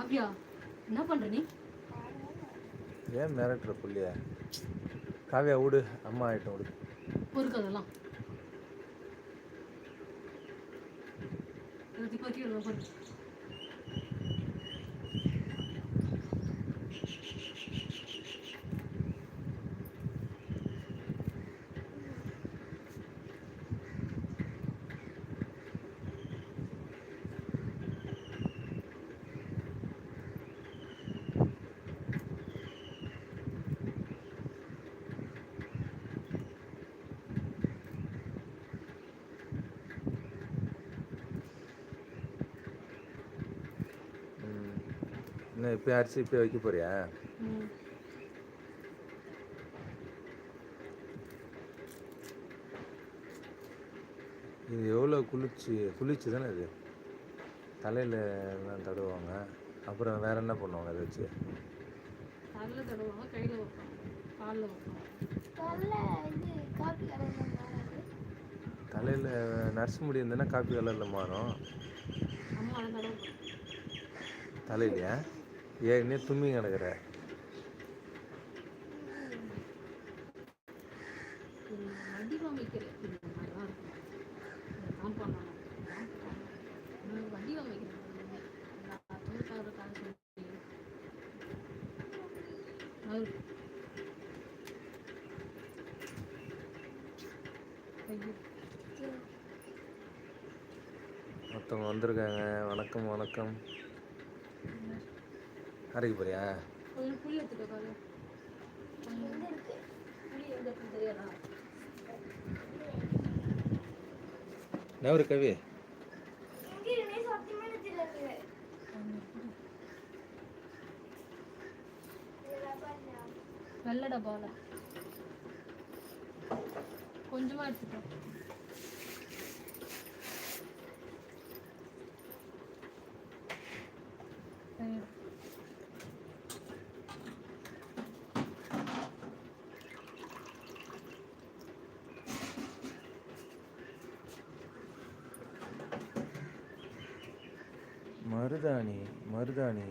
காவியா என்ன பண்ற நீ? ஏன் மிரட்டுற புள்ளிய? காவியா விடு அம்மா ஆயிட்டும் விடு பொறுக்கு அதெல்லாம் எல்லாத்தையும் கொத்தி விடுவேன் பொறு ம். என்ன இப்போ அரிசி இப்போ வைக்க போறியா? இது எவ்வளோ குளிர்ச்சி குளிர்ச்சி தானே இது? தலையில் எல்லாம் தடவுவாங்க. அப்புறம் வேற என்ன பண்ணுவாங்க அதை வச்சு? தலையில் தடவாங்க கையில் இது தலையில் நர்ஸ் முடி இருந்ததுன்னா காப்பி கலரில் மாறும். தலையிலையா? ஏன்னே தும்மி கிடக்குற. மற்றவங்க வந்திருக்காங்க. வணக்கம் வணக்கம் அரைக்க போறியா கொஞ்சம் புளி எடுத்துக்கோ காலு எங்க இருக்கு புளி எங்க இருக்குன்னு தெரியாதா? நவரு கவி எங்க இருக்கு சத்தியமா எனக்கு தெரியல இதெல்லாம் பாருங்க வெள்ளை டப்பாவில் கொஞ்சமாக எடுத்துக்கோ சரி. மருதாணி மருதாணி.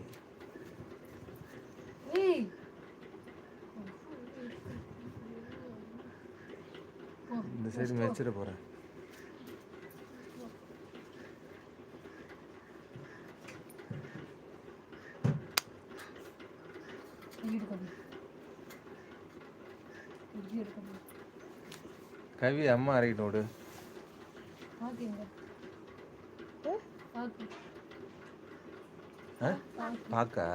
இந்த சைடு மெச்சிட போகிறேன். கவி அம்மா அரைக்கணும் விடு பாக்கு எங்க? பாக்கு. ஆ பாக்கா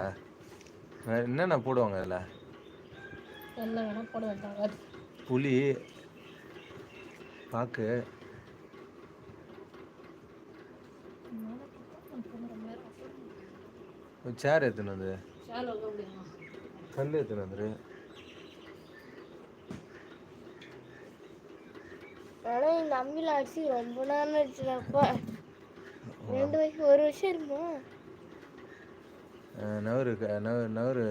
வேற என்னென்ன போடுவாங்க அதில் எல்லாம் வேணா போட வேண்டாம் புளி. பாக்கு. சேர் எடுத்துன்னு வந்து. கல் எடுத்துன்னு வந்துரு. ஆனா இந்த அம்மில அடிச்சு ரொம்ப நேரம் அடிச்சுடாப்பா ரெண்டு வருஷம் ஒரு வருஷம் இருக்குமா? நவரு க- நவரு நவரு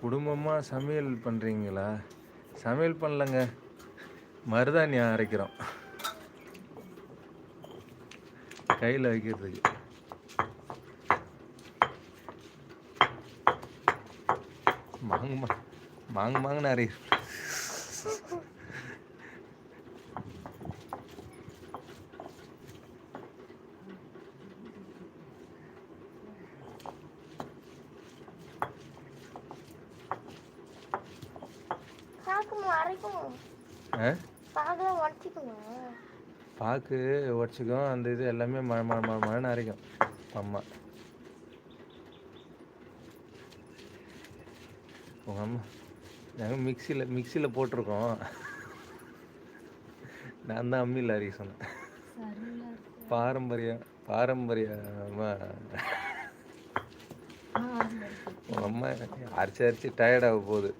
குடும்பமாக சமையல் பண்ணுறீங்களா சமையல் பண்ணலங்க மருதாணி அரைக்கிறோம் கையில் வைக்கிறதுக்கு மாங்கு மாங்கு மாங்குன்னு அரைக்கிறோம் பாக்குமா அரைக்கணும் ஆ பாக்கலாம் உடச்சிக்குமா பாக்கு உடச்சிக்கும் அந்த இது எல்லாமே மழை மழை மழை மழைன்னு அரைக்கும். அம்மா உங்கள் அம்மா நாங்கள் மிக்சியில் மிக்சியில் போட்டிருக்கோம். நான் தான் அம்மியில் அரைக்க சொன்னேன். பாரம்பரியம். பாரம்பரியமாக. உங்கள் அம்மா அரைச்சி அரைச்சி டயர்டாக போகுது.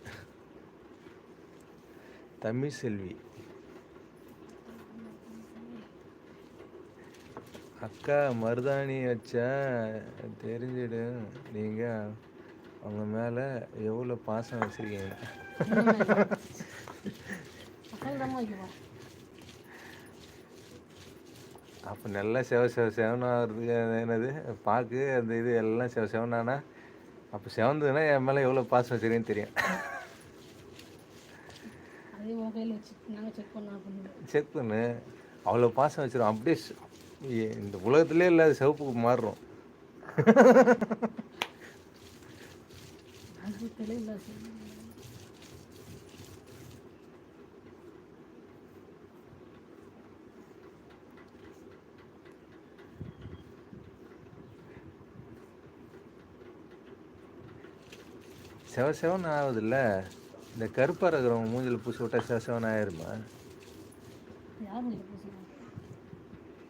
தமிழ் செல்வி. அக்கா மருதாணி வச்சா தெரிஞ்சிடும் நீங்கள் அவங்க மேலே எவ்வளோ பாசம் வச்சுருக்கீங்க. அப்போ நல்லா செவ செவ செவனாகிறது என்னது? பாக்கு அந்த இது எல்லாம் செவ செவனானா அப்போ செவந்ததுன்னா என் மேலே எவ்வளோ பாசம் வச்சுருக்கேன்னு தெரியும். செக் பண்ணா. அவ்வளோ பாசம் வச்சிரும் அப்படியே இந்த உலகத்திலே இல்லாத சிவப்புக்கு மாறுறோம். செவ செவன் ஆகுதுல்ல இந்த கருப்பாக இருக்கிறவங்க மூஞ்சில் பூசி விட்டா செவ செவன் ஆயிருமா? யார் பேசுகிறாங்க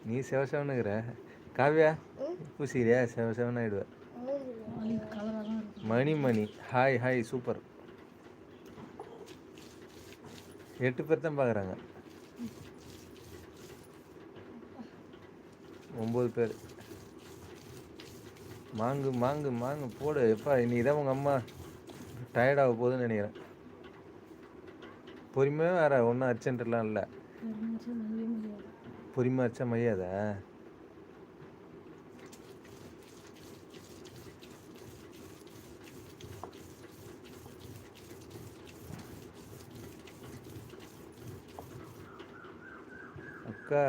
நீ செவ செவனுங்கிற காவ்யா பூசிக்கிறியா? ஆயிடுவேன் மணி மணி ஹாய் ஹாய் சூப்பர் எட்டு பேர் தான் பார்க்குறாங்க ஒம்பது பேர். மாங்கு மாங்கு மாங்கு போடு. எப்பா இன்னைக்கு தான் உங்கள் அம்மா டயர்டாக போகுதுன்னு நினைக்கிறேன். பொறுமையாக வேற ஒன்றும் அர்ஜென்ட்லாம் இல்லை. ஒரு நிமிஷம் பொறுமையாக மரியாதை? அக்கா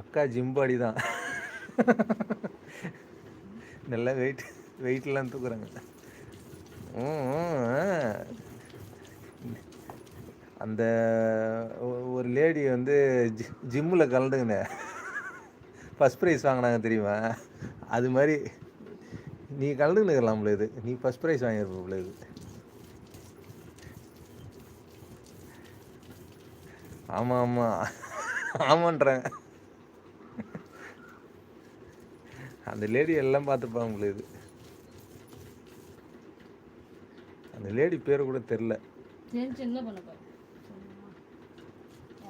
அக்கா ஜிம்பாடி தான் நல்லா வெயிட் வெயிட்லாம் தூக்குறாங்க. அந்த ஒரு லேடி வந்து ஜி ஜிம்மில் கலந்துக்கினேன் ஃபஸ்ட் ப்ரைஸ் வாங்கினாங்க தெரியுமா? அது மாதிரி நீ கலந்துக்கலாம்ல இது. நீ ஃபஸ்ட் ப்ரைஸ் வாங்கியிருப்ப இது. ஆமாம் ஆமாம் ஆமான்றேன். அந்த லேடி எல்லாம் பார்த்துப்பாங்க இது. அந்த லேடி பேர் கூட தெரில தெரிஞ்சு என்ன பண்ண போகிறேன்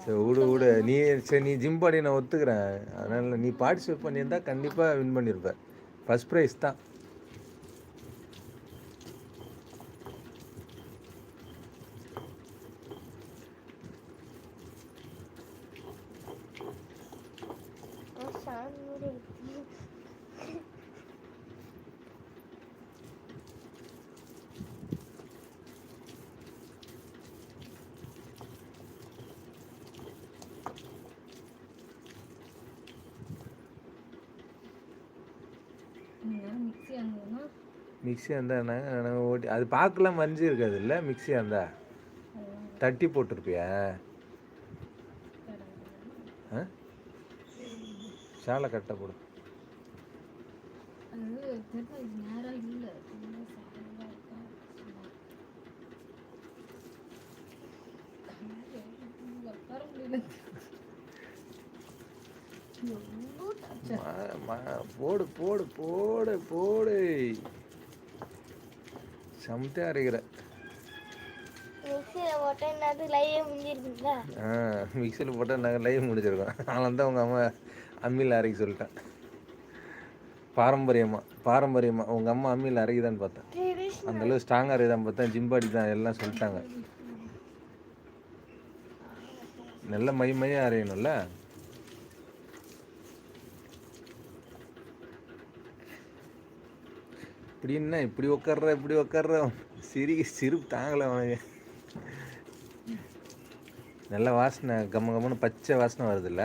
சரி விடு விடு. நீ சரி நீ ஜிம் பாடி நான் ஒத்துக்கிறேன். அதனால் நீ பார்ட்டிசிபேட் பண்ணியிருந்தா கண்டிப்பாக வின் பண்ணியிருப்ப ஃபஸ்ட் ப்ரைஸ் தான் சாமி நீங்கள் மிக்ஸி இருந்ததுன்னா மிக்ஸி இருந்தால் நாங்கள் ஓட்டி அது பார்க்கலாம் மறைஞ்சி இருக்காது இல்லை? மிக்ஸியாக இருந்தா தட்டி போட்டிருப்பியா? ஆ? சாலை கட்ட போடு. போடு போடு போடு போடு. சமத்தையாக அரைக்கிற. மிக்சியில் போட்டால் என்னது லைவே முடிஞ்சிருக்குங்களா ஆ மிக்சியில் போட்டால் நாங்கள் லைவ் முடிச்சிருக்கோம் அதனால தான் உங்கள் அம்மா அம்மியில் அரைக்க சொல்லிட்டேன். பாரம்பரியமாக பாரம்பரியமாக உங்கள் அம்மா அம்மியில் அரைக்குதான்னு பார்த்தேன். அந்த அளவு ஸ்ட்ராங்காக இருக்குதான்னு பார்த்தா ஜிம்பாடி தான் எல்லாம் சொல்லிட்டாங்க. நல்ல மை மையாக அரையணும்ல? இப்படி என்ன? இப்படி உட்கார்ற இப்படி உட்கார்ற சிரி சிரிப்பு தாங்கலை அவனுக்கு. நல்ல வாசனை. கம்ம கம்மன்னு பச்சை வாசனை வருதுல்ல.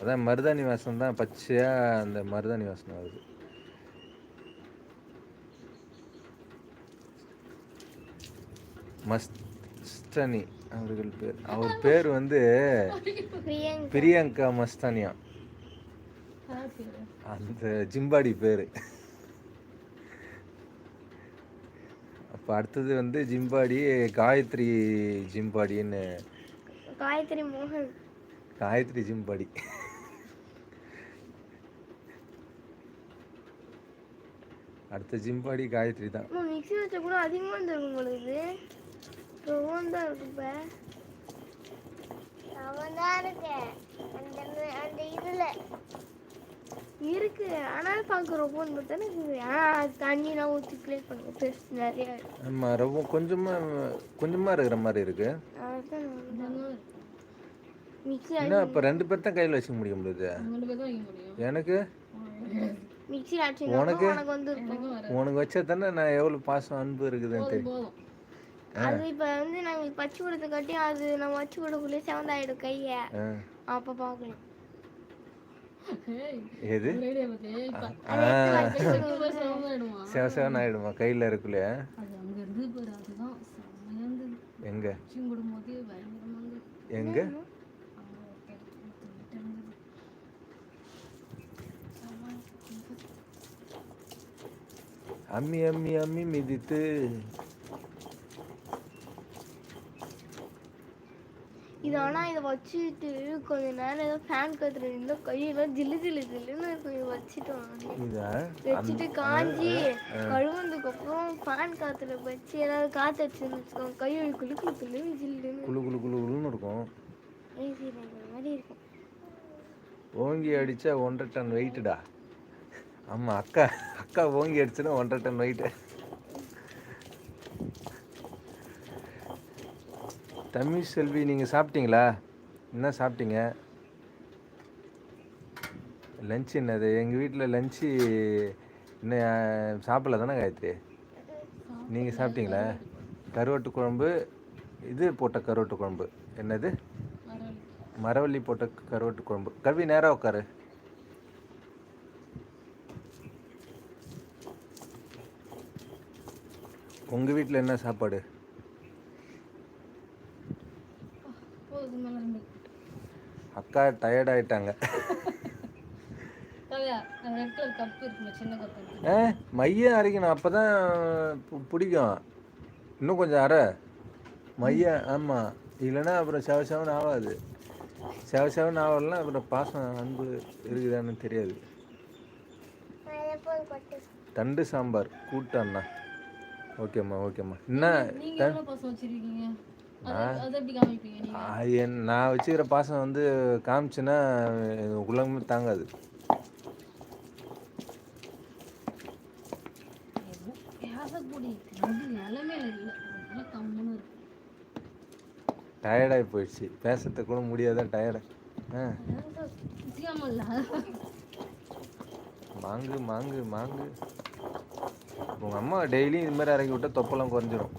அதான் மருதாணி வாசனை தான். பச்சையாக அந்த மருதாணி வாசனை வருது. மஸ்தனி அவர்கள் பேர். அவர் பேர் வந்து பிரியங்கா மஸ்தானியா. அந்த ஜிம்பாடி பேர். அப்போ அடுத்தது வந்து ஜிம்பாடி காயத்ரி ஜிம்பாடின்னு. காயத்ரி மோகன். காயத்ரி ஜிம்பாடி. அடுத்த ஜிம்பாடி காயத்ரி தான். மிக்ஸி வச்சா கூட அதிகமாக இருந்திருக்கும் பொழுது ரொம்ப தான் இருக்கு இப்போ. அவன் தான் இருக்கேன். அந்த அந்த இதில். இருக்கு. ஆனால் பார்க்க ரொம்ப தானே தண்ணிலாம் ஊற்றி ப்ளே பண்ணுங்க. பெருசு நிறைய இருக்கு. ஆமாம் ரொம்ப கொஞ்சமாக கொஞ்சமாக இருக்கிற மாதிரி மிக்ஸி என்ன இப்போ ரெண்டு பேர் தான் கையில் வச்சுக்க வைக்க முடியும். எனக்கு? உனக்கு? உனக்கு வச்சா தானே நான் எவ்வளோ பாசம் அன்பு இருக்குதுன்னு தெரியும். அது இப்போ வந்து நாங்கள் பச்சை கொடுத்த காட்டி அது நம்ம வச்சு கொடுக்கக்குள்ளே செவந்தாயிடும் கையை. அப்போ பார்க்கலாம் செவ செவன் ஆகிடுமா கையில் இருக்குல்ல எங்கே? எங்கே. அம்மி அம்மி அம்மி மிதித்து இது ஆனால் இதை வச்சுட்டு கொஞ்ச நேரம் ஏதோ ஃபேன் கத்துற இருந்தால் கையெல்லாம் ஜில்லு ஜில்லு ஜில்லுன்னு இதை வச்சுட்டோம் வச்சுட்டு காஞ்சி கழுவுனதுக்கு அப்புறம் ஃபேன் காத்துல வச்சு ஏதாவது காத்து அடிச்சுன்னு வச்சுக்கோங்க. கை குளு குளு குளுன்னு ஜில்லுன்னு குளு குளு குளு குளுன்னு இருக்கும். மாதிரி இருக்கும். ஓங்கி அடித்தா ஒன்றரை டன் வெயிட்டுடா. ஆமாம் அக்கா அக்கா ஓங்கி அடிச்சுன்னா ஒன்றரை டன் வெயிட்டு. தமிழ் செல்வி நீங்கள் சாப்பிட்டீங்களா? என்ன சாப்பிட்டீங்க? லஞ்ச் என்னது? எங்கள் வீட்டில் லஞ்சு இன்னும் சாப்பிடல தானே காயத்ரி? நீங்கள் சாப்பிட்டீங்களா? கருவாட்டு குழம்பு இது போட்ட கருவாட்டு குழம்பு. என்னது? மரவள்ளி. மரவள்ளி போட்ட கருவாட்டு குழம்பு. கல்வி நேராக உட்காரு. உங்கள் வீட்டில் என்ன சாப்பாடு போதும் இதுக்கு மேல ரெண்டு அக்கா டயர்ட் ஆயிட்டாங்க. மையம் அரைக்கணும். அப்போ தான் பிடிக்கும். இன்னும் கொஞ்சம் அரை. மையம் ஆமாம் இல்லைன்னா அப்புறம் செவ செவன் ஆகாது செவ செவன் ஆகலாம் அப்புறம் பாசம் அன்பு இருக்குதான்னு தெரியாது. தண்டு சாம்பார் கூட்டு அண்ணா. ஓகேம்மா ஓகேம்மா. என்ன அது என் நான் வச்சுக்கிற பாசம் வந்து காமிச்சுன்னா உலகமே தாங்காது. டயர்டாகி போயிடுச்சு. பேசுறதுக்கு கூட முடியாத டயர்டு மாங்கு மாங்கு மாங்கு. உங்கள் அம்மா டெய்லி இது மாதிரி இறக்கி விட்டா தொப்பெல்லாம் குறைஞ்சிரும்.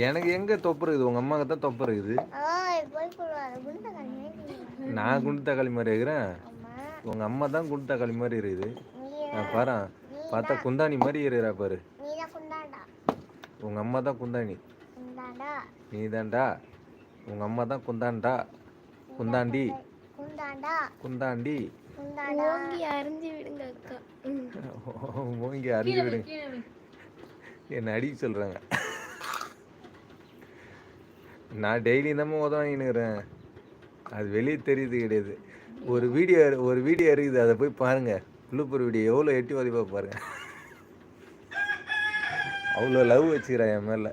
எனக்கு எங்கே தொப்பு இருக்குது உங்கள் அம்மாவுக்கு தான் தொப்பு இருக்குது நான் குண்டு தக்காளி மாதிரி இருக்கிறேன் உங்கள் அம்மா தான் குண்டு தக்காளி மாதிரி இருக்குது நான் பாரு பார்த்தா குந்தாணி மாதிரி இருக்கிறா பாரு உங்கள் அம்மா தான் குந்தாணி நீ தான்டா உங்கள் அம்மா தான் குந்தாண்டா குந்தாண்டி குந்தாண்டி ஓங்கி அரிஞ்சு விடுங்க அக்கா. ஓங்கி அறிஞ்சு விடுங்க. என்னை அடிக்க சொல்கிறாங்க நான் டெய்லி தான் உதவ வாங்கினுக்கிறேன் அது வெளியே தெரியுது கிடையாது. ஒரு வீடியோ ஒரு வீடியோ இருக்குது அதை போய் பாருங்க. புழுப்பூர் வீடியோ எவ்வளோ எட்டி உதவி பாருங்க அவ்வளோ லவ் வச்சுக்கிறேன் என் மேலே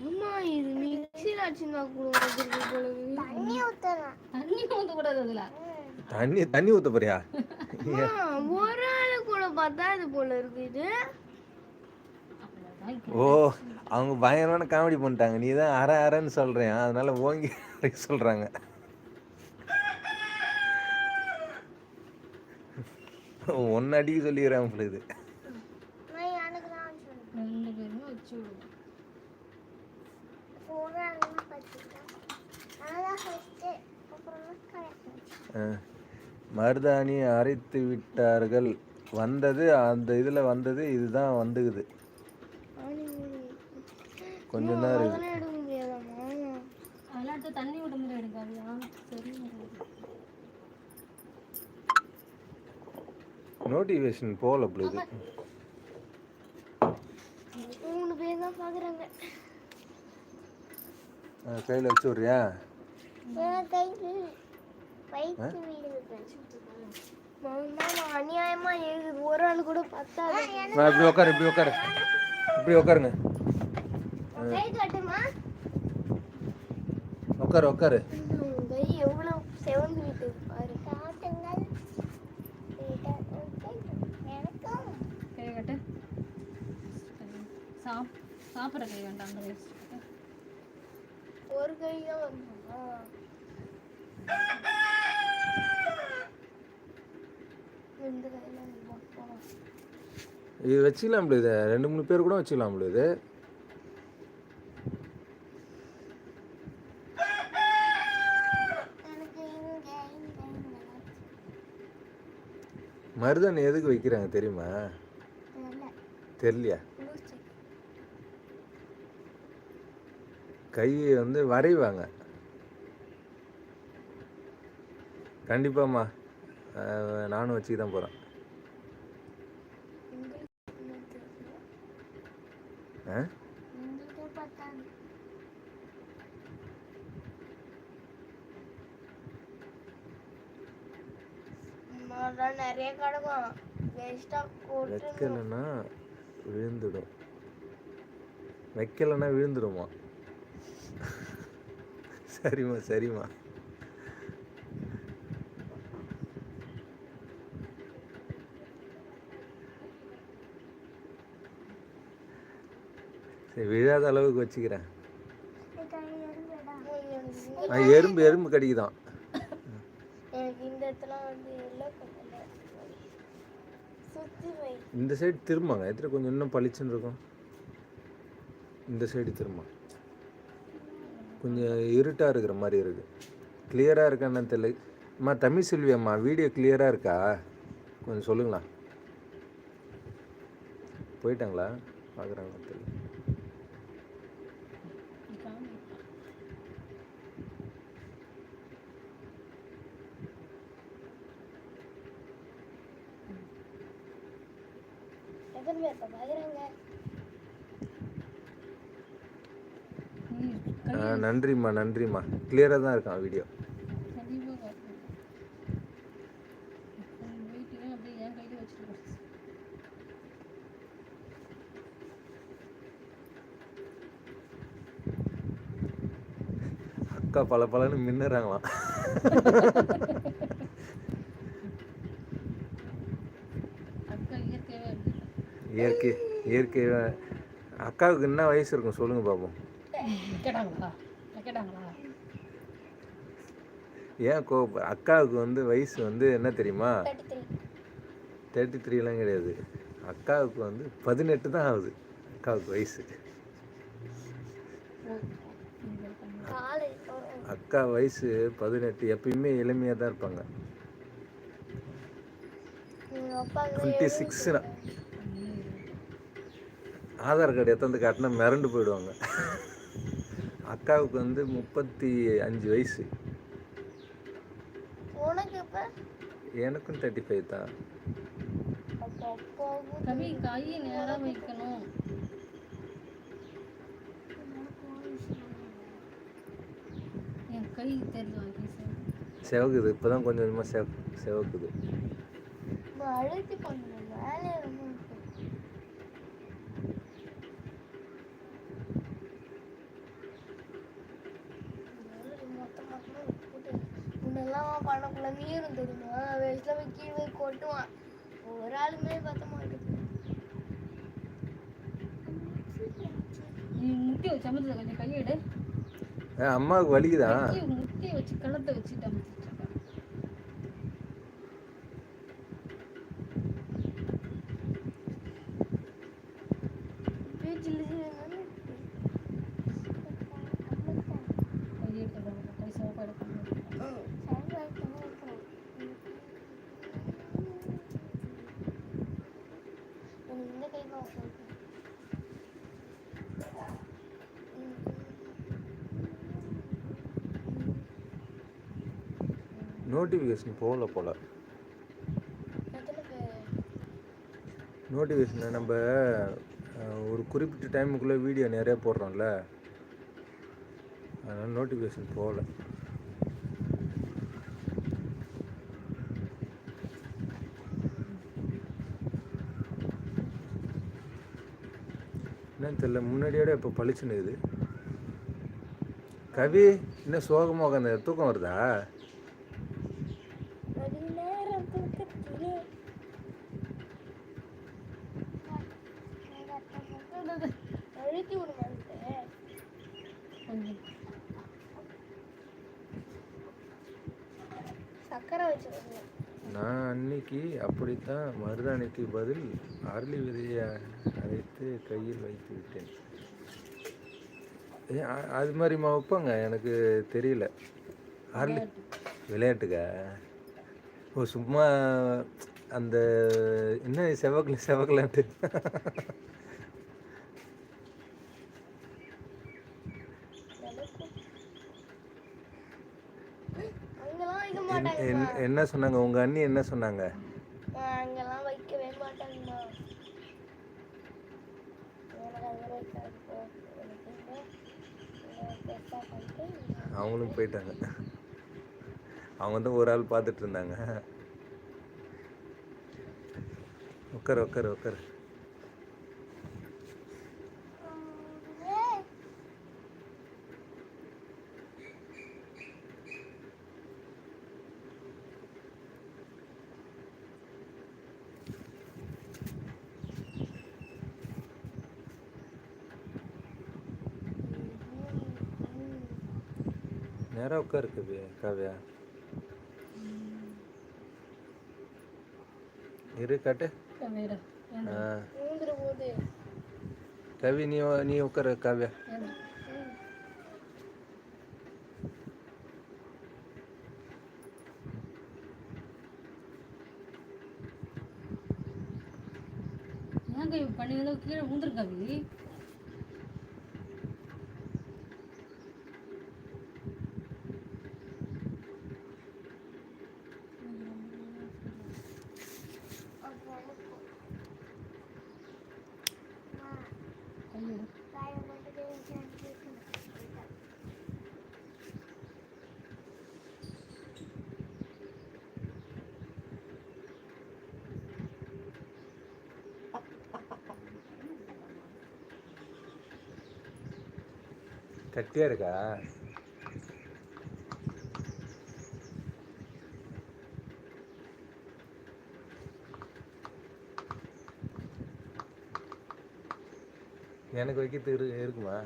அம்மா இது மிக்சியில் அடிச்சுன்னா கூட வந்துருக்கு போல இருக்குது. தண்ணி ஊற்றக்கூடாது அதுல தண்ணி தண்ணி ஊற்ற போறியா? ஒரு ஆளு கூட பார்த்தா இது போல இருக்கு இது. ஓ அவங்க பயங்கரமான காமெடி பண்ணிட்டாங்க. நீ தான் அரை அரைன்னு சொல்கிறேன் அதனால ஓங்கி அரைக்க சொல்கிறாங்க ஒன்று அடிக்க சொல்லிடுறாங்க இது ரெண்டு பேருமே வச்சு விடுவோம் ஆ. மருதாணி அரைத்து விட்டார்கள். வந்தது அந்த இதில் வந்தது இதுதான் வந்துக்குது கொஞ்சம் தான் இருக்குது நோட்டிஃபிகேஷன் போகல போல இது. மூணு பேர் தான் பார்க்குறாங்க கையில் வச்சு விட்றியா? மாமா அநியாயமா ஒரு ஆள் கூட பத்தாது. இப்படி உட்காரு இப்படி உட்காரு இப்படி உட்காருங்க உட்காரு உட்காரு எவ்வளவு செவந்து விட்டது பாரு. காட்டுங்கள். எனக்கும். கை கட்டு. சாப் சாப்பிட்ற கை வேண்டாம் அந்த ஒரு கை தான் வருமா இந்த கையில போகலாம் இது வச்சுக்கலாம் இது. ரெண்டு மூணு பேர் கூட வச்சுக்கலாம் இது. மருதன் மருதாணி எதுக்கு வைக்கிறாங்க தெரியுமா? தெரியலையா? கையை வந்து வரைவாங்க. கண்டிப்பாம்மா. நானும் வச்சுக்க தான் போகிறேன் உங்களுக்கு ஆ நிறைய கிடக்கும் விழுந்துடும். வைக்கலன்னா விழுந்துடுமா? சரிம்மா சரிம்மா. சரி விழாத அளவுக்கு வச்சுக்கிறேன். எறும்பு எறும்பு கடிக்குதான். இந்த சைடு திரும்பாங்க. எத்தனை கொஞ்சம் இன்னும் பளிச்சுன்னு இருக்கும். இந்த சைடு திரும்ப கொஞ்சம் இருட்டாக இருக்கிற மாதிரி இருக்கு. கிளியராக இருக்கான்னு தெரியல. அம்மா தமிழ் செல்வி அம்மா வீடியோ கிளியராக இருக்கா? கொஞ்சம் சொல்லுங்களா போயிட்டாங்களா? பார்க்குறாங்களா தெரியல எத்தனை பேர் இப்ப பாக்குறாங்க ஆ நன்றிம்மா நன்றிம்மா. கிளியராக தான் இருக்கான் வீடியோ அக்கா பல பலன்னு மின்னுறாங்களாம். இயற்கை இயற்கை அக்காவுக்கு என்ன வயசு இருக்கும்? சொல்லுங்கள் பார்ப்போம் ஏன் கோ அக்காவுக்கு வந்து வயசு வந்து என்ன தெரியுமா? தேர்ட்டி த்ரீ தேர்ட்டி த்ரீலாம் கிடையாது. அக்காவுக்கு வந்து பதினெட்டு தான் ஆகுது. அக்காவுக்கு வயசு. அக்கா வயசு பதினெட்டு எப்பயுமே இளமையாக தான் இருப்பாங்க. டுவெண்ட்டி சிக்ஸ்னா ஆதார் கார்டு எத்தந்து காட்டினா மிரண்டு போயிடுவாங்க. அக்காவுக்கு வந்து முப்பத்தி அஞ்சு வயசு உனக்கு இப்ப எனக்கும் தேர்ட்டி ஃபைவ் தான். கவி கையை நேராக வைக்கணும். என் கை சார் செவக்குது. இப்போ தான் கொஞ்சம் கொஞ்சமாக செவ செவக்குது. அழுத்தி பண்ணணும் மேலே ரொம்ப இருக்கு. இதெல்லாம் மொத்த மொத்தமா போட்டு முன்னெல்லாம் பண்ணக்குள்ள நீரும் தெரியுமா வேஸ்ட்ல போய் கீழே போய் கொட்டுவான் ஒரு ஆளுமே பத்த மாட்டேங்குது நீ முட்டி வச்சு அமர்ந்தது கொஞ்சம் கையை எடு. ஆ, அம்மாவுக்கு வலிக்குதா? முட்டியை முட்டியை வச்சு கழுத்தை வச்சுட்டு நோட்டிஃபிகேஷன் போகல போல். நோட்டிஃபிகேஷன் நம்ம ஒரு குறிப்பிட்ட டைமுக்குள்ளே வீடியோ நிறைய போடுறோம்ல. அதனால் நோட்டிஃபிகேஷன் போகல. என்னன்னு தெரியல முன்னாடியோட இப்போ பளிச்சுன்னு இது கவி என்ன சோகமாக உட்காந்து தூக்கம் வருதா? மருதாணிக்கு பதில் அரளி விதையை அரைத்து கையில் வைத்து விட்டேன். அது மாதிரிமா வைப்பாங்க? எனக்கு தெரியல. அரளி விளையாட்டுக்கா? ஓ சும்மா அந்த என்ன செவக்கில் செவக்கலான்ட்டு? என்ன சொன்னாங்க? உங்கள் அண்ணி என்ன சொன்னாங்க? அவங்களும் போயிட்டாங்க. அவங்க தான் ஒரு ஆள் பார்த்துட்டு இருந்தாங்க. உட்கார் உட்கார் உட்கார் நேராக உட்காரு கவி காவியா இரு காட்டு வேற ஆ ஊந்துற போது கவி நீ உ- நீ உட்காரு காவியா ஏன் கை பண்ணி கீழே ஊந்துருக்காவி கையோட கட்டியா இருக்கா? எனக்கு வைக்கிறது இரு இருக்குமா.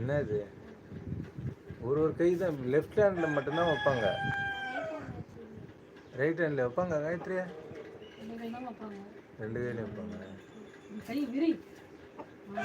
என்னது? ஒரு ஒரு கை தான் லெஃப்ட் ஹேண்டில் மட்டும்தான் வைப்பாங்க. ரைட் ஹேண்டில் வைப்பாங்க காயத்ரி ரெண்டு கையிலையும் வைப்பாங்க. கை விரி ஆ.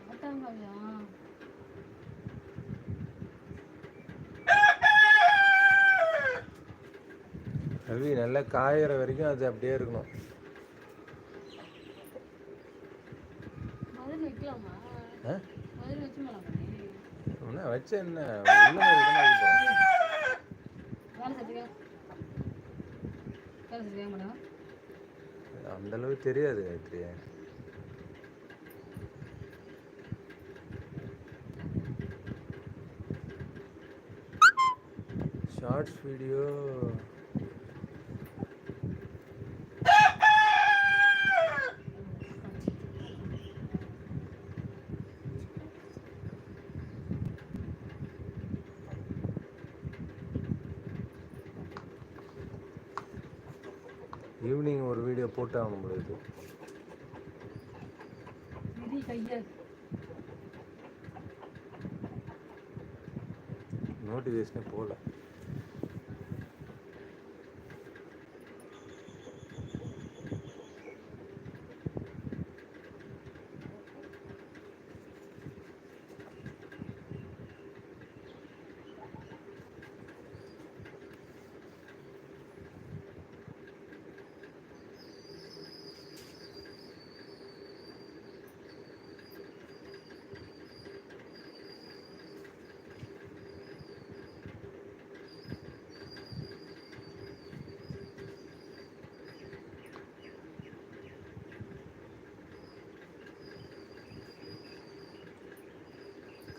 பார்த்தாங்கய்யா கவி நல்லா காயிற வரைக்கும் அது அப்படியே இருக்கணும். என்ன வச்ச என்ன? அந்த அளவுக்கு தெரியாது காயத்ரி. ஷார்ட்ஸ் வீடியோ ஈவினிங் ஒரு வீடியோ போட்டு ஆகணும் பொழுது நோட்டிஃபிகேஷனே போகல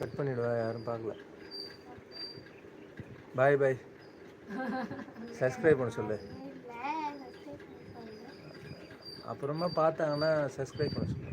கட் பண்ணிடுவா யாரும் பார்க்கல. பாய் பாய் சப்ஸ்கிரைப் பண்ண சொல்லு. அப்புறமா பார்த்தாங்கன்னா சப்ஸ்கிரைப் பண்ண சொல்லு.